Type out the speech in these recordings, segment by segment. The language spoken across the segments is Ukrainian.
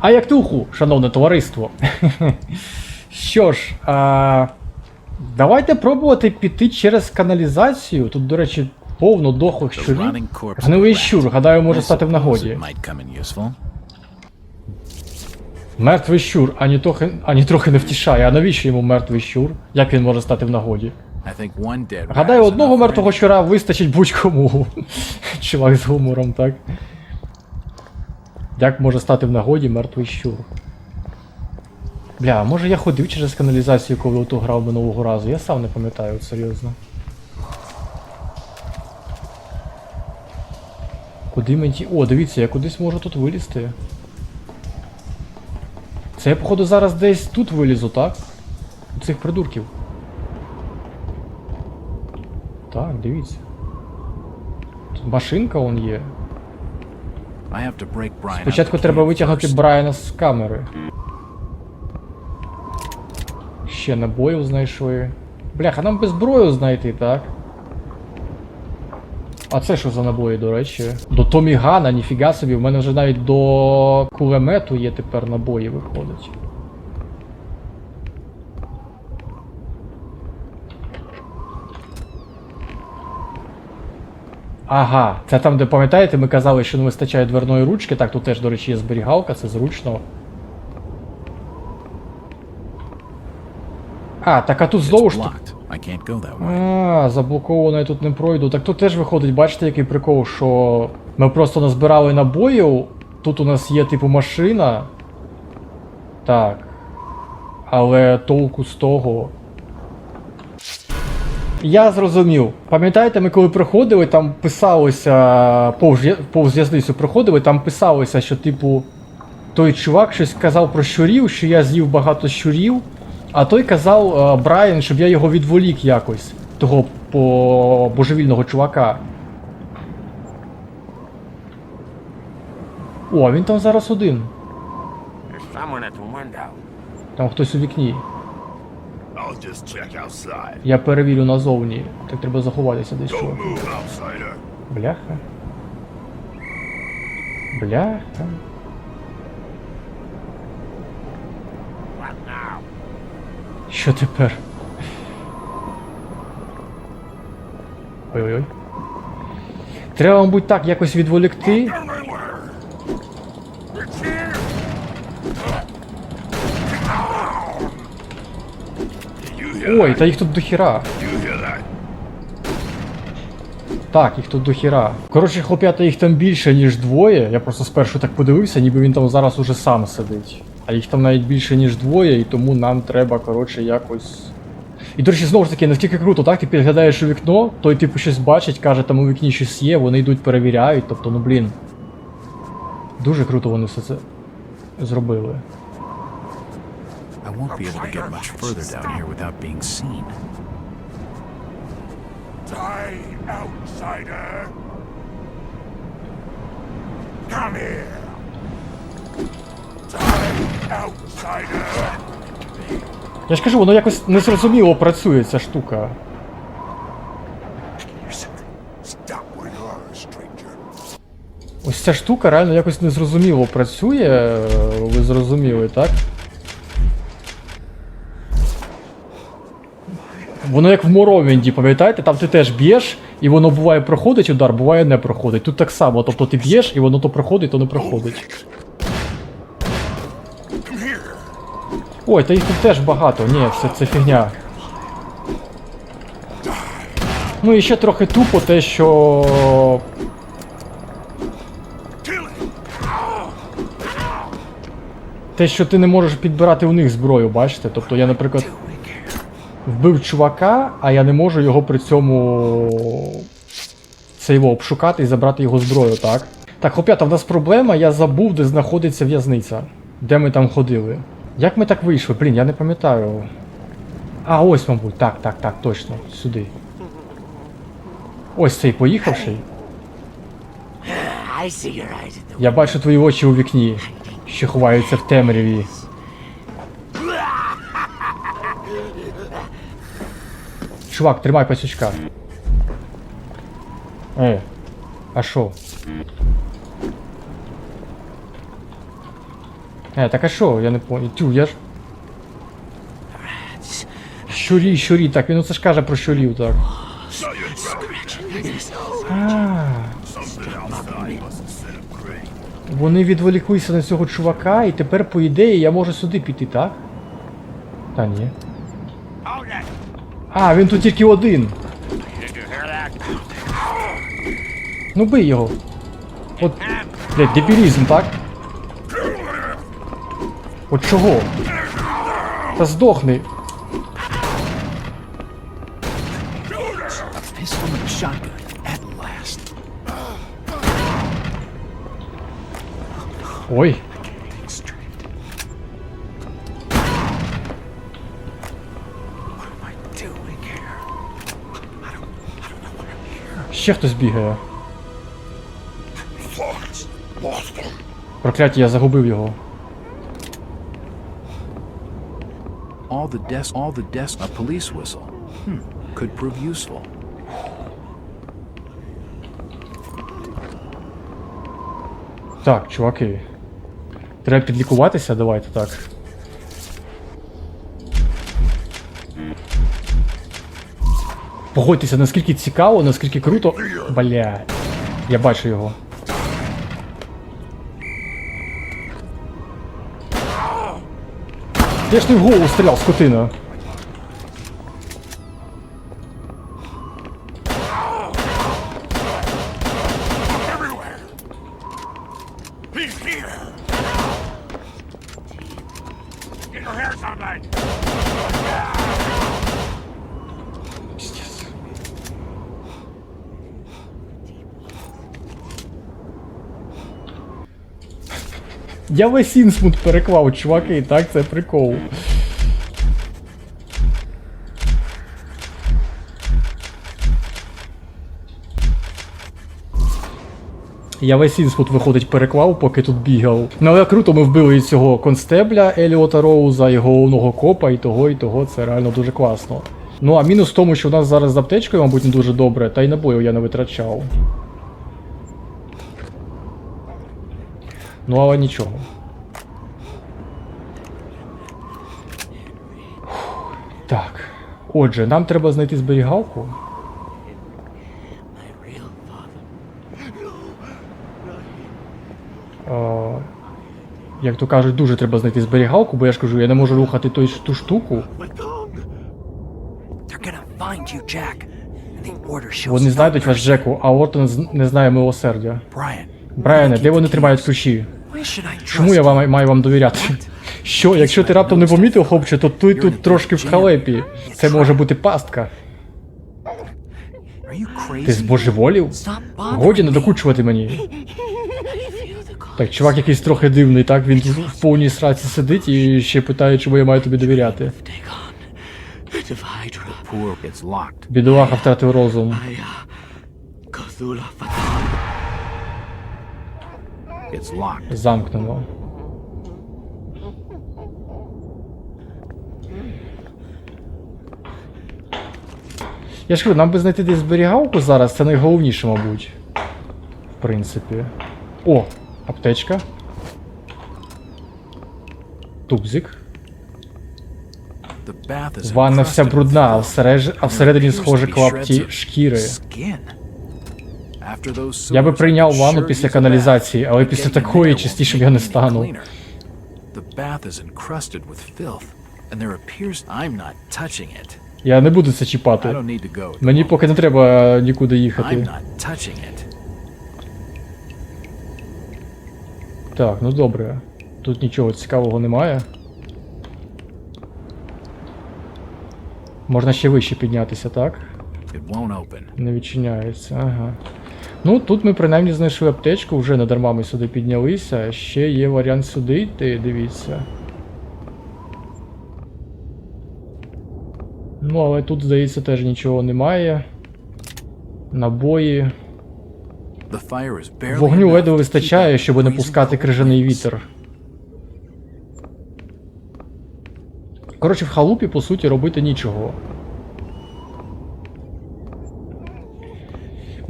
А як туху, шановне товариство. Що ж, а, давайте пробувати піти через каналізацію. Тут, до речі, повно дохлих щурів. Гнилий щур, гадаю, може стати в нагоді. Мертвий щур, ані трохи, ані трохи не втішає. А навіщо йому мертвий щур? Як він може стати в нагоді? Гадаю, одного мертвого щура вистачить будь-кому. Чувак з гумором, так? Як може стати в нагоді мертвий щур? Бля, може я ходив через каналізацію, коли ото грав минулого разу? Я сам не пам'ятаю, серйозно. Куди мені. ті- О, дивіться, я кудись можу тут вилізти. Це я, походу, зараз десь тут вилізу, так? У цих придурків. Так, дивіться. Тут машинка он є. I have to break Brian Спочатку треба витягати витягнути. Брайана з камери. Ще набоїв знайшли. Бляха, нам без зброю знайти, так? А це що за набої, до речі? До Томігана, ніфіга собі, в мене вже навіть до кулемету є тепер набої виходить. Ага, це там, де пам'ятаєте, ми казали, що не вистачає дверної ручки. Так, тут теж, до речі, є зберігалка, це зручно. А, так а тут знову ж. А, заблоковано, я тут не пройду. Так тут теж виходить, бачите, який прикол, що ми просто назбирали набоїв. Тут у нас є типу машина. Так. Але толку з того. Я зрозумів. Пам'ятаєте, ми коли приходили, там писалося, повз, повз в'язницю приходили, там писалося, що, типу, той чувак щось казав про щурів, що я з'їв багато щурів, а той казав е, Брайан, щоб я його відволік якось, того по божевільного чувака. О, він там зараз один. Там хтось у вікні. Я перевірю назовні. Так треба заховатися десь. Outsider. Бляха. Бляха. Що тепер? Ой-ой-ой. Треба, мабуть, так якось відволікти. Ой, та їх тут до хіра. You hear that? Так, їх тут до хіра. Коротше, хлоп'ята їх там більше, ніж двоє. Я просто спершу так подивився, ніби він там зараз уже сам сидить. А їх там навіть більше, ніж двоє, і тому нам треба, коротше, якось. І, до речі, знову ж таки, наскільки круто, так? Ти підглядаєш у вікно, той типу щось бачить, каже, там у вікні щось є, вони йдуть, перевіряють, тобто, ну блін. Дуже круто вони все це зробили. Won't be able to get much further down here without being seen. Die, outsider! Come here! Die, outsider! Я ж кажу, воно якось незрозуміло працює ця штука. Ось ця штука реально якось незрозуміло працює, е, ви зрозуміли, так? Воно як в Моровінді, пам'ятаєте, там ти теж б'єш, і воно буває проходить удар, буває не проходить. Тут так само, тобто ти б'єш, і воно то проходить, то не проходить. Ой, та їх тут теж багато, ні, це, це фігня. Ну і ще трохи тупо те, що те, що ти не можеш підбирати у них зброю, бачите? Тобто я, наприклад, вбив чувака, а я не можу його при цьому це його обшукати і забрати його зброю, так? Так, хлоп'ята, в нас проблема, я забув, де знаходиться в'язниця. Де ми там ходили. Як ми так вийшли? Блін, я не пам'ятаю. А, ось, мабуть, так, так, так, точно, сюди. Ось цей поїхавший. Я бачу твої очі у вікні, що ховаються в темряві. Чувак, тримай пасючка. Е, а що? Е, так а що? Я не понял. Тю, я ж. Щурі, щурі, так, він оце ж каже про щурів, так. А, вони відволіклися на цього чувака, і тепер, по ідеї, я можу сюди піти, так? Та ні. А, він тут тільки один. Ну бий його. От, блядь, дебілізм, так? От чого? Та здохни. Ой. Ще хтось бігає. Прокляття, я загубив його. All the desk, all the desk, a police whistle. Hmm. Could prove useful. Так, чуваки. Треба підлікуватися, давайте так. Погодьтеся, наскільки цікаво, наскільки круто. Блядь. Я бачу його. Я ж не в голову стріляв, скотина. Я весь інсмут переклав, чуваки, так, це прикол. Я весь інсмут, виходить, переклав, поки тут бігав. Ну але круто, ми вбили і цього констебля Еліота Роуза, і головного копа, і того, і того. Це реально дуже класно. Ну а мінус в тому, що у нас зараз з аптечкою, мабуть, не дуже добре, та й набою я не витрачав. Ну, але нічого. Так. Отже, нам треба знайти зберігалку. Е, Як то кажуть, дуже треба знайти зберігалку, бо я ж кажу, я не можу рухати той, ту штуку. Вони знайдуть вас. Джеку, а Ортон не знає милосердя. Брайане, де вони тримають ключі? Чому я вам маю вам довіряти? Що, якщо ти раптом не помітив, хлопче, то ти тут трошки в халепі. Це може бути пастка. Ти збожеволів? Годі не me. докучувати мені. Так, чувак якийсь трохи дивний, так? Він в повній сраці сидить і ще питає, чому я маю тобі довіряти. Бідолаха втратив розум. Замкнено. Я ж кажу, нам би знайти десь зберігалку зараз, це найголовніше, мабуть. В принципі. О, аптечка. Тубзик. Ванна вся брудна, а всередині схоже клапті шкіри. Я би прийняв ванну після каналізації, але після такої частіше я не стану. Я не буду це чіпати. Мені поки не треба нікуди їхати. Так, ну добре. Тут нічого цікавого немає. Можна ще вище піднятися, так? Не відчиняється, ага. Ну, тут ми принаймні знайшли аптечку, вже не дарма ми сюди піднялися. Ще є варіант сюди йти, дивіться. Ну, але тут, здається, теж нічого немає. Набої. Вогню ледве вистачає, щоб не пускати крижаний вітер. Коротше, в халупі, по суті, робити нічого.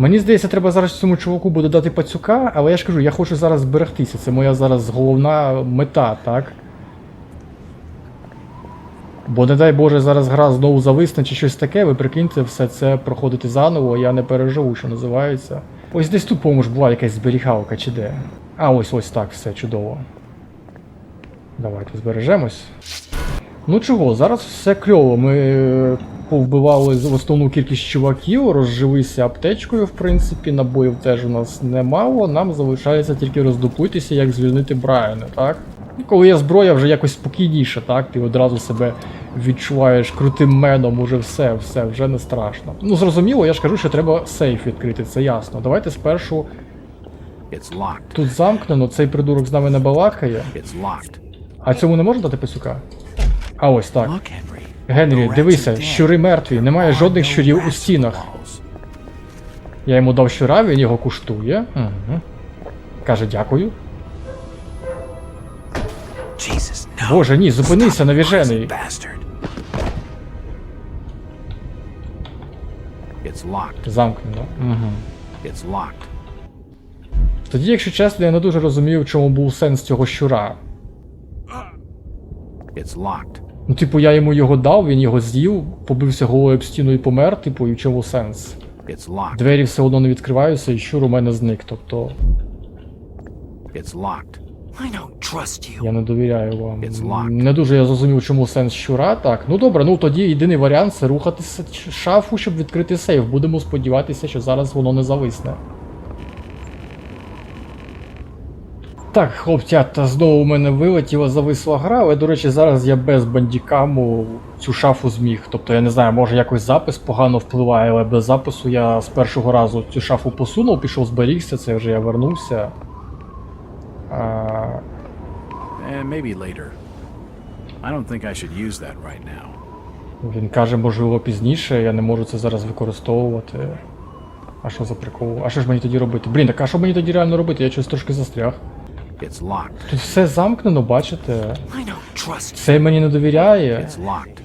Мені здається, треба зараз цьому чуваку буде дати пацюка, але я ж кажу, я хочу зараз зберегтися. Це моя зараз головна мета, так? Бо не дай Боже, зараз гра знову зависне чи щось таке, ви прикиньте все це проходити заново, я не переживу, що називається. Ось десь тут, по-моєму, була якась зберігалка чи де. А, ось ось так, все чудово. Давайте збережемось. Ну чого, зараз все кльово. Ми е, повбивали з- основну кількість чуваків, розживися аптечкою, в принципі, набоїв теж у нас немало. Нам залишається тільки роздуплитися, як звільнити Брайана, так? Ну, Коли є зброя, вже якось спокійніше, так? Ти одразу себе відчуваєш крутим меном, уже все, все, вже не страшно. Ну зрозуміло, я ж кажу, що треба сейф відкрити, це ясно. Давайте спершу It's locked. тут замкнено, цей придурок з нами не балакає. It's locked. А цьому не можна дати писюка? А ось так. Генрі, дивися, щури мертві, немає жодних щурів у стінах. Я йому дав щура, він його куштує. Угу. Каже, дякую. Боже, ні, зупинися, навіжений. Замкнено. Угу. Тоді, якщо чесно, я не дуже розумів, в чому був сенс цього щура. It's locked. Ну, типу, я йому його дав, він його з'їв, побився головою об стіну і помер, типу, і в чому сенс? It's locked. Двері все одно не відкриваються, і щур у мене зник. Тобто, It's locked. I don't trust you. я не довіряю вам. It's locked. Не дуже я зрозумів, чому сенс щура. Так, ну добре, ну тоді єдиний варіант це рухатися шафу, щоб відкрити сейф. Будемо сподіватися, що зараз воно не зависне. Так, хлопцята, знову у мене вилетіла зависла гра, але, до речі, зараз я без бандікаму цю шафу зміг. Тобто, я не знаю, може якось запис погано впливає, але без запису я з першого разу цю шафу посунув, пішов зберігся, це вже я вернувся. А, Eh, maybe later. I don't think I should use that right now. Він каже, можливо, пізніше, я не можу це зараз використовувати. А що за прикол? А що ж мені тоді робити? Блін, так а що мені тоді реально робити? Я щось трошки застряг. It's locked. Тут все замкнено, бачите? I don't trust you. Це мені не довіряє. It's locked.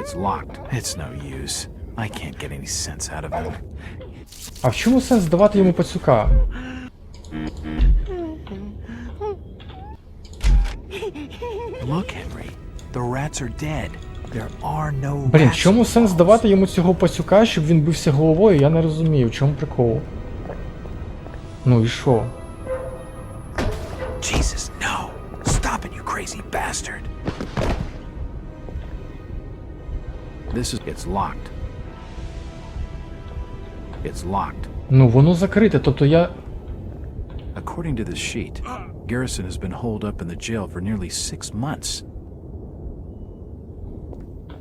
It's locked. It's no use. I can't get any sense out of him. А в чому сенс давати йому пацюка? Look, Henry. The rats are dead. There are no Блін, в rats чому сенс walls. давати йому цього пацюка, щоб він бився головою? Я не розумію, в чому прикол. Ну і що? Jesus, no. Stop it, you crazy bastard. This is. It's locked. It's locked. Ну воно закрите, тобто я. According to this sheet, Garrison has been holed up in the jail for nearly six months.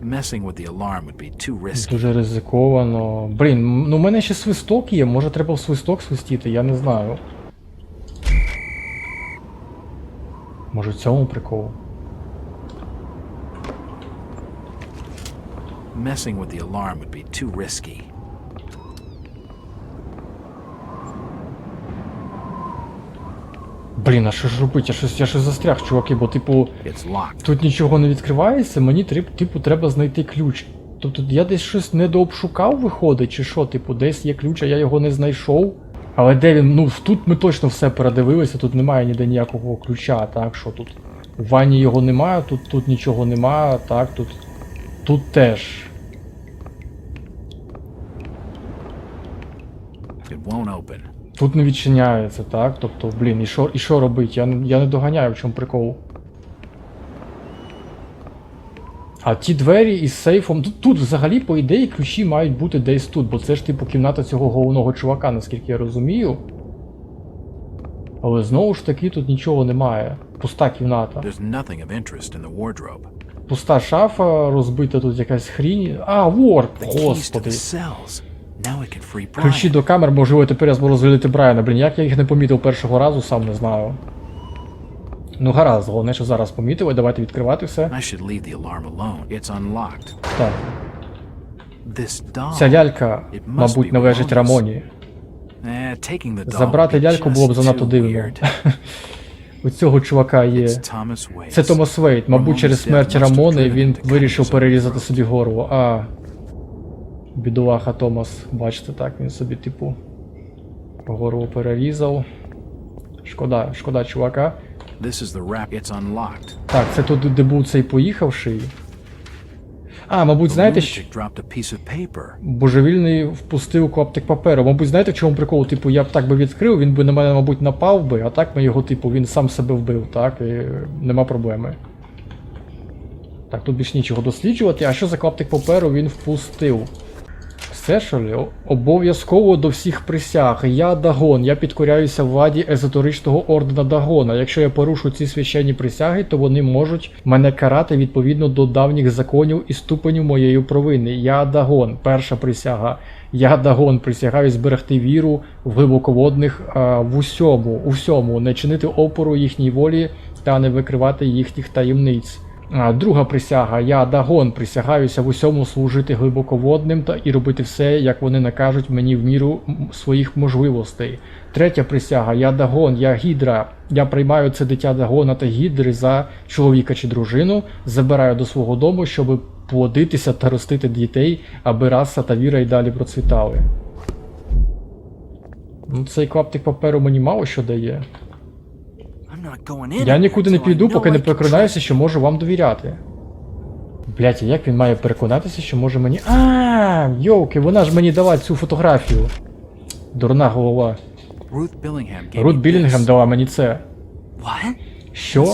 Messing with the alarm would be too risky. Дуже ризиковано. Блін, ну в мене ще свисток є, може треба в свисток свистіти, я не знаю. Може в цьому прикол? Messing with the alarm would be too risky. Блін, а що ж робити? Я щось, я щось застряг, чуваки, бо типу. Тут нічого не відкривається, мені типу, треба знайти ключ. Тобто я десь щось недообшукав, виходить, чи що, типу, десь є ключ, а я його не знайшов. Але де він? Ну, тут ми точно все передивилися, тут немає ніде ніякого ключа, так що тут. У ванні його немає, тут, тут нічого немає, так, тут. Тут теж. It won't open. Тут не відчиняється, так? Тобто, блін, і що, і що робить? Я, я не доганяю, в чому прикол. А ті двері із сейфом. Тут, тут взагалі, по ідеї, ключі мають бути десь тут, бо це ж типу кімната цього головного чувака, наскільки я розумію. Але знову ж таки тут нічого немає. Пуста кімната. Пуста шафа, розбита тут якась хрінь. А, ворд! Господи. Ключі до камер, можливо, тепер я зможу розглядати Брайана. Блін, як я їх не помітив першого разу, сам не знаю. Ну гаразд, головне, що зараз помітили, давайте відкривати все. Так. Ця лялька, мабуть, належить Рамоні. Eh, Забрати ляльку було б занадто дивно. У цього чувака є. Це Томас Вейт. Мабуть, через смерть Рамони він вирішив перерізати собі горло. А. Бідолаха Томас, бачите, так, він собі, типу, горло перерізав. Шкода, шкода чувака. This is the wrap. It's unlocked. Так, це тут, де був цей поїхавший. А, мабуть, знаєте, що божевільний впустив клаптик паперу. Мабуть, знаєте, в чому прикол? Типу, я б так би відкрив, він би на мене, мабуть, напав би, а так ми його, типу, він сам себе вбив, так, і нема проблеми. Так, тут більш нічого досліджувати. А що за клаптик паперу він впустив? Все, що ли? Обов'язково до всіх присяг. Я Дагон. Я підкоряюся владі езотеричного ордена Дагона. Якщо я порушу ці священні присяги, то вони можуть мене карати відповідно до давніх законів і ступеню моєї провини. Я Дагон, перша присяга. Я Дагон, присягаю зберегти віру в глибоководних а, в усьому, у всьому, не чинити опору їхній волі та не викривати їхніх таємниць. Друга присяга. Я Дагон присягаюся в усьому служити глибоководним та і робити все, як вони накажуть мені в міру своїх можливостей. Третя присяга. Я Дагон, я Гідра. Я приймаю це дитя Дагона та Гідри за чоловіка чи дружину, забираю до свого дому, щоб плодитися та ростити дітей, аби раса та віра й далі процвітали. Ну, цей клаптик паперу мені мало що дає. Я нікуди не піду, поки не переконаюся, що можу вам довіряти. Блять, як він має переконатися, що може мені. А, йоуки, вона ж мені дала цю фотографію. Дурна голова. Рут Білінгем дала мені це. Що?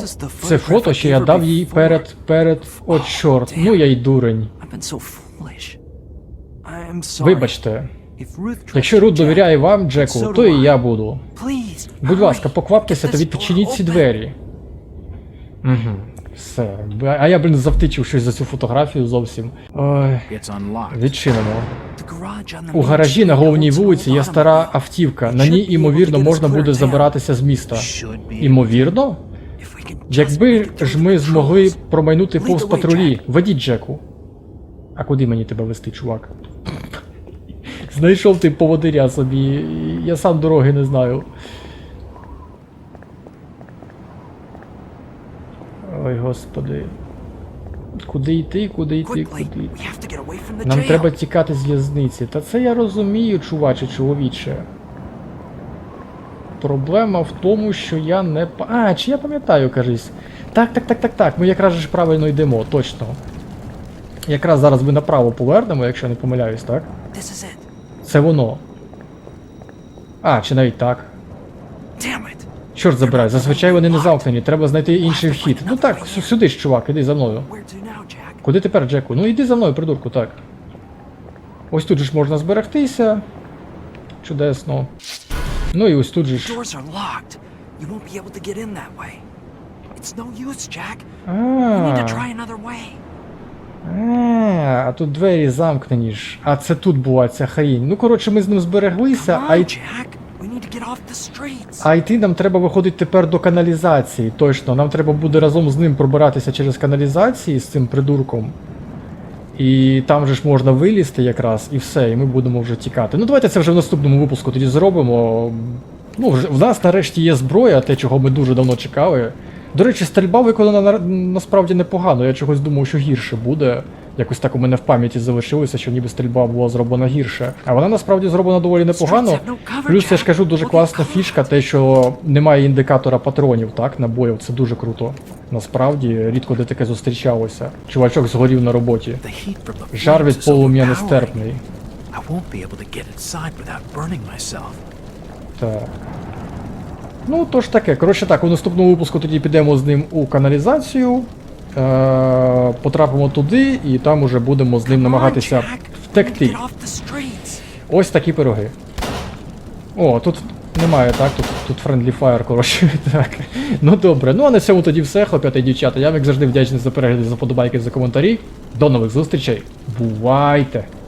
Це фото, що я дав їй перед. перед. От чорт. Ну я й дурень. Вибачте. Якщо Рут довіряє вам, Джеку, то і я буду. Будь ласка, покваптеся та відчиніть ці двері. Угу. Все. А я, блін, завтичив щось за цю фотографію зовсім. Ой, відчинимо. У гаражі на головній вулиці є стара автівка. На ній, get можна буде забиратися з міста. Імовірно? Якби ж ми змогли промайнути повз патрулі. Ведіть Джеку. А куди мені тебе вести, чувак? Знайшов ти поводиря собі. Я сам дороги не знаю. Ой, господи. Куди йти, куди йти, куди? the Нам треба тікати з в'язниці. Та це я розумію, чуваче, чоловіче. Проблема в тому, що я не. А, чи я пам'ятаю, кажись. Так, так, так, так, так. Ми якраз ж правильно йдемо, точно. Якраз зараз ми направо повернемо, якщо я не помиляюсь, так? This is it. Це воно. А, чи навіть так. Чорт забирай, зазвичай вони не замкнені, треба знайти інший вхід. Ну так, сюди ж, чувак, іди за мною. Куди тепер, Джеку? Ну йди за мною, придурку, так. Ось тут же ж можна зберегтися. Чудесно. Ну і ось тут же ж. А, а, а тут двері замкнені ж. А це тут була ця хрінь. Ну, коротше, ми з ним збереглися, а, й... А йти нам треба виходити тепер до каналізації. Точно, нам треба буде разом з ним пробиратися через каналізації з цим придурком. І там же ж можна вилізти якраз, і все, і ми будемо вже тікати. Ну давайте це вже в наступному випуску тоді зробимо. Ну, вже в нас нарешті є зброя, те, чого ми дуже давно чекали. До речі, стрільба виконана на- насправді непогано. Я чогось думав, що гірше буде. Якось так у мене в пам'яті залишилося, що ніби стрільба була зроблена гірше. А вона насправді зроблена доволі непогано. Плюс я ж кажу, дуже класна фішка, те, що немає індикатора патронів, так, набоїв. Це дуже круто. Насправді, рідко де таке зустрічалося. Чувачок згорів на роботі. Жар від полум'я нестерпний. Так. Ну, то ж таке. Коротше так, у наступному випуску тоді підемо з ним у каналізацію. Е- потрапимо туди, і там уже будемо з ним намагатися втекти. Ось такі пироги. О, тут немає, так? Тут, тут friendly fire, коротше. Так. Ну добре. Ну а на цьому тоді все, хлоп'ята і дівчата. Я як завжди вдячний за перегляди, за подобайки, за коментарі. До нових зустрічей. Бувайте!